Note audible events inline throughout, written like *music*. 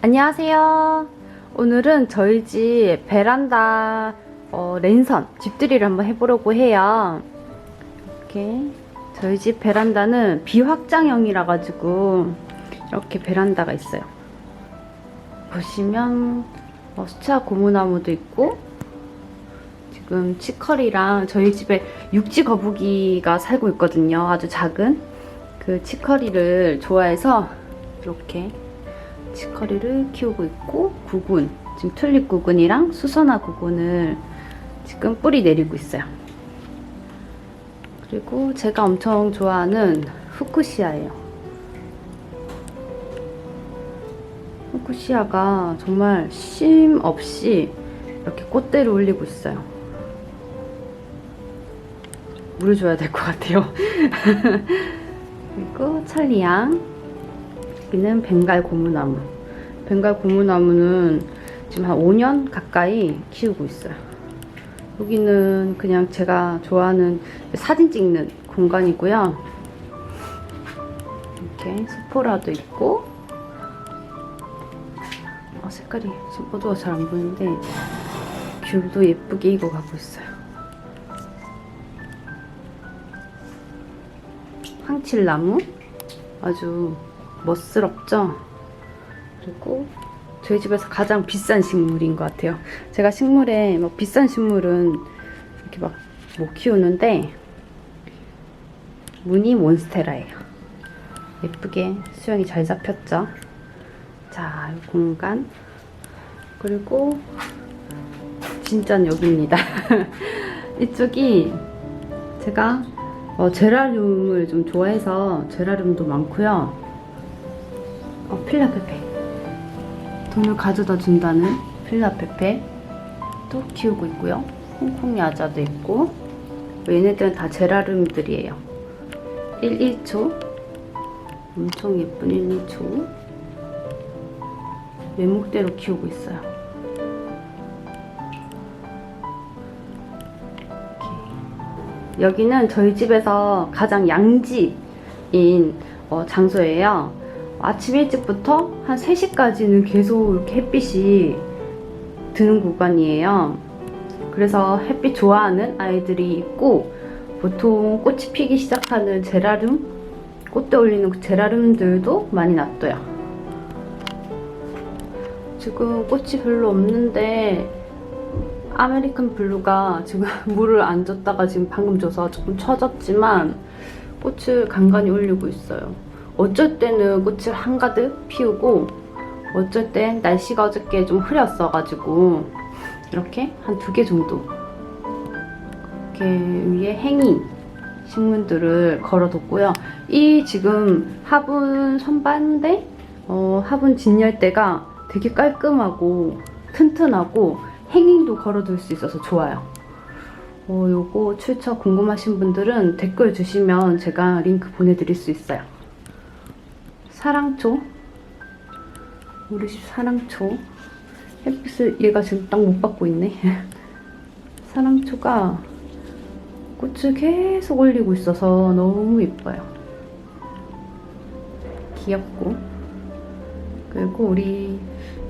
안녕하세요. 오늘은 저희 집 베란다 어, 랜선 집들이를 한번 해보려고 해요. 이렇게 저희 집 베란다는 비확장형이라 가지고 이렇게 베란다가 있어요. 보시면 어, 수채화 고무나무도 있고 지금 치커리랑 저희 집에 육지 거북이가 살고 있거든요. 아주 작은 그 치커리를 좋아해서 이렇게 치커리를 키우고 있고 구근 지금 튤립 구근이랑 수선화 구근을 지금 뿌리 내리고 있어요. 그리고 제가 엄청 좋아하는 후쿠시아예요. 후쿠시아가 정말 쉼 없이 이렇게 꽃대를 올리고 있어요. 물을 줘야 될 것 같아요. *laughs* 그리고 찰리양 여기는 벵갈 고무나무. 벵갈 고무나무는 지금 한 5년 가까이 키우고 있어요. 여기는 그냥 제가 좋아하는 사진 찍는 공간이고요. 이렇게 스포라도 있고 어, 색깔이 지금 어두워서 잘안 보이는데 귤도 예쁘게 익어가고 있어요. 황칠나무 아주 멋스럽죠? 그리고 저희 집에서 가장 비싼 식물인 것 같아요. 제가 식물에 뭐 비싼 식물은 이렇게 막 못 키우는데 무늬 몬스테라예요. 예쁘게 수영이 잘 잡혔죠? 자, 이 공간 그리고 진짜는 여기입니다. *laughs* 이쪽이 제가 어, 제라늄을 좀 좋아해서 제라늄도 많고요. 어, 필라페페. 돈을 가져다 준다는 필라페페 또 키우고 있고요. 홍콩 야자도 있고 얘네들은 다 제라늄들이에요. 1, 1초 엄청 예쁜 1, 2초 외목대로 키우고 있어요. 여기는 저희 집에서 가장 양지인 어, 장소예요. 아침 일찍부터 한 3시까지는 계속 이렇게 햇빛이 드는 구간이에요. 그래서 햇빛 좋아하는 아이들이 있고 보통 꽃이 피기 시작하는 제라늄, 꽃대 올리는 그 제라늄들도 많이 놔둬요. 지금 꽃이 별로 없는데 아메리칸 블루가 지금 *laughs* 물을 안 줬다가 지금 방금 줘서 조금 처졌지만 꽃을 간간히 올리고 있어요. 어쩔 때는 꽃을 한가득 피우고 어쩔 땐 날씨가 어저께 좀 흐렸어가지고 이렇게 한 두 개 정도 이렇게 위에 행이 식물들을 걸어뒀고요. 이 지금 화분 선반대 어, 화분 진열대가 되게 깔끔하고 튼튼하고 행잉도 걸어둘 수 있어서 좋아요. 어, 요거 출처 궁금하신 분들은 댓글 주시면 제가 링크 보내드릴 수 있어요. 사랑초? 우리 집 사랑초? 햇빛을 얘가 지금 딱 못 받고 있네. *laughs* 사랑초가 꽃을 계속 올리고 있어서 너무 예뻐요. 귀엽고. 그리고 우리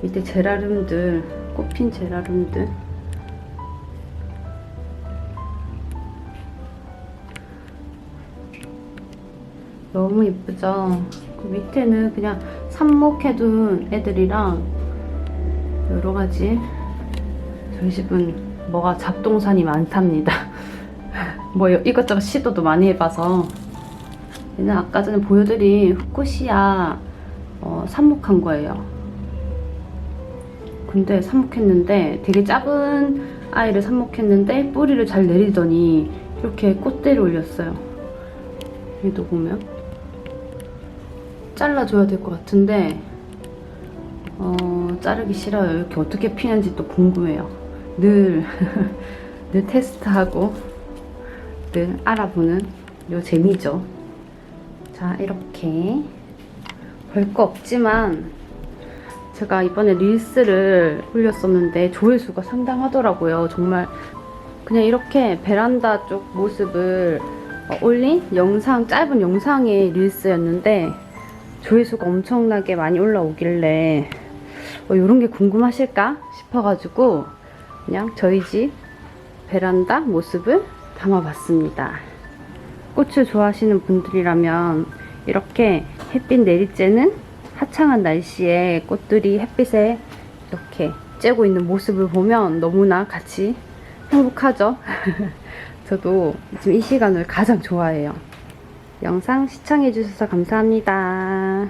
밑에 제라늄들 꽃핀 제라늄들 너무 예쁘죠? 그 밑에는 그냥 삽목해둔 애들이랑 여러 가지 저희 집은 뭐가 잡동산이 많답니다. *laughs* 뭐 이것저것 시도도 많이 해봐서 얘는 아까 전에 보여드린 후쿠시아 어, 삽목한 거예요. 근데 삽목했는데 되게 작은 아이를 삽목했는데 뿌리를 잘 내리더니 이렇게 꽃대를 올렸어요. 얘도 보면 잘라줘야 될 것 같은데 어, 자르기 싫어요. 이렇게 어떻게 피는지 또 궁금해요. 늘, *laughs* 늘 테스트하고 늘 알아보는 요 재미죠. 자, 이렇게 별거 없지만 제가 이번에 릴스를 올렸었는데 조회수가 상당하더라고요. 정말 그냥 이렇게 베란다 쪽 모습을 어, 올린 영상, 짧은 영상의 릴스였는데 조회수가 엄청나게 많이 올라오길래 뭐 이런 게 궁금하실까 싶어가지고 그냥 저희 집 베란다 모습을 담아봤습니다. 꽃을 좋아하시는 분들이라면 이렇게 햇빛 내리쬐는 화창한 날씨에 꽃들이 햇빛에 이렇게 쬐고 있는 모습을 보면 너무나 같이 행복하죠? *laughs* 저도 지금 이 시간을 가장 좋아해요. 영상 시청해주셔서 감사합니다.